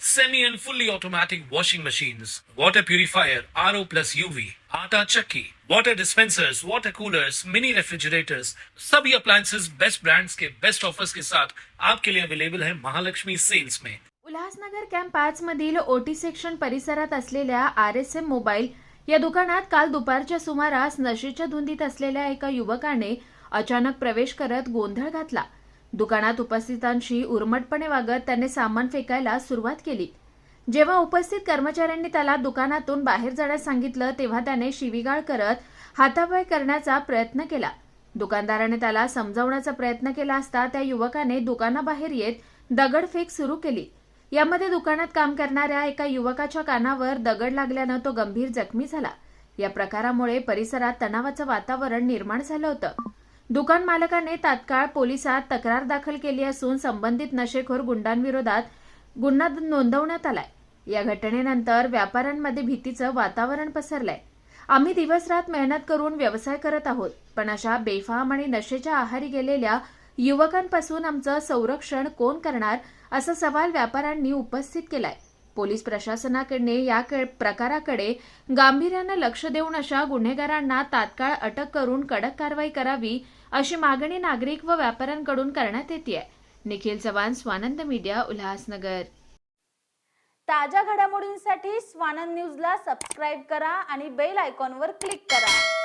semi and fully automatic washing machines, water purifier, RO plus UV, आटा चक्की, water dispensers, water coolers, mini refrigerators, सभी appliances. Best brands के best offers के साथ आपके लिए अवेलेबल है महालक्ष्मी सेल्स में उल्हासनगर कॅम्प पाच मधील ओटी सेक्शन परिसरात असलेल्या आर एस एम मोबाईल या दुकानात काल दुपारच्या सुमारास नशेच्या धुंदीत असलेल्या एका युवकाने अचानक प्रवेश करत गोंधळ घातला. दुकानात उपस्थितांशी उर्मटपणे वागत त्याने सामान फेकायला सुरुवात केली. जेव्हा उपस्थित कर्मचाऱ्यांनी त्याला दुकानातून बाहेर जाण्यास सांगितलं तेव्हा त्याने शिवीगाळ करत हातापाय करण्याचा प्रयत्न केला. दुकानदाराने त्याला समजावण्याचा प्रयत्न केला असता त्या युवकाने दुकानाबाहेर येत दगडफेक सुरू केली. यामध्ये दुकानात काम करणाऱ्या एका युवकाच्या कानावर दगड लागल्यानं तो गंभीर जखमी झाला. या प्रकारामुळे परिसरात तणावाचं वातावरण निर्माण झालं होतं. दुकान मालकाने तात्काळ पोलिसात तक्रार दाखल केली असून संबंधित नशेखोर गुंडांविरोधात गुन्हा नोंदवण्यात आलाय. या घटनेनंतर व्यापाऱ्यांमध्ये भीतीचं वातावरण पसरलंय. आम्ही दिवसरात मेहनत करून व्यवसाय करत आहोत पण अशा बेफाम आणि नशेच्या आहारी गेलेल्या युवकांपासून आमचं संरक्षण कोण करणार असा सवाल व्यापाऱ्यांनी उपस्थित केलाय. पोलीस प्रशासनाकडे या प्रकाराकडे गांभीर्यानं लक्ष देऊन अशा गुन्हेगारांना तात्काळ अटक करून कडक कारवाई करावी अशी मागणी नागरिक व व्यापाऱ्यांकडून करण्यात येते निखिल चव्हाण स्वानंद मीडिया उल्हासनगर. ताज्या घडामोडींसाठी स्वानंद न्यूजला सबस्क्राईब करा आणि बेल आयकॉनवर क्लिक करा.